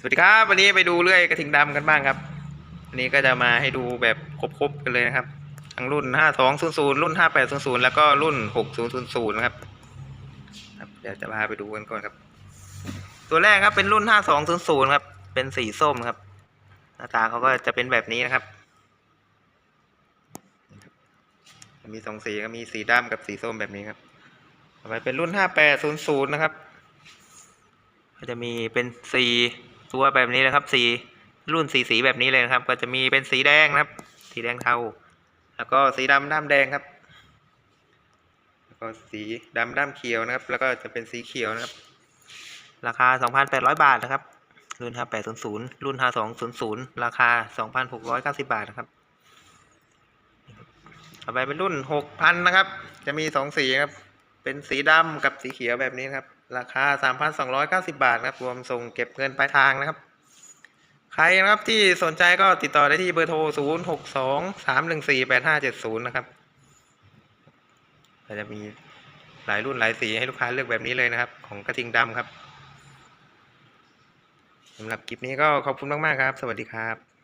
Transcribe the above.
สวัสดีครับ วันนี้ไปดูเลื่อยกระทิงดำกันบ้างครับวันนี้ก็จะมาให้ดูแบบครบๆกันเลยนะครับทั้งรุ่น 5200 รุ่น 5800 แล้วก็รุ่น 6000นะครับครับ เดี๋ยวจะพาไปดูกันก่อนครับ ตัวแรกครับเป็นรุ่น 5200 ครับ เป็นสีส้มครับ หน้าตาเขาก็จะเป็นแบบนี้นะครับ มีสองสีก็มีสีดำกับสีส้มแบบนี้ครับต่อไปเป็นรุ่น 5800 นะครับ ก็จะมีเป็นสี ตัวแบบนี้นะครับ สีรุ่นสีสีแบบนี้เลยนะครับ ก็จะมีเป็นสีแดงนะครับ สีแดงเทา แล้วก็สีดำด้ามแดงครับ แล้วก็สีดำด้ามเขียวนะครับ แล้วก็จะเป็นสีเขียวนะครับ ราคา 2,800 บาทนะครับ รุ่น 5800 รุ่น 5200 ราคา 2,690 บาทนะครับต่อไปเป็นรุ่น 6,000 นะครับ จะมี 2 สีครับ เป็นสีดำกับสีเขียวแบบนี้ครับราคา 3,290 บาทนะครับรวมส่งเก็บเงินปลายทางนะครับ ใครนะครับที่สนใจก็ติดต่อได้ที่เบอร์โทร 0 6 2 3 1 4 8 5 7 0 นะครับก็จะมีหลายรุ่นหลายสีให้ลูกค้าเลือกแบบนี้เลยนะครับ ของกระทิงดำครับสำหรับคลิปนี้ก็ขอบคุณมาก ๆ ครับ สวัสดีครับ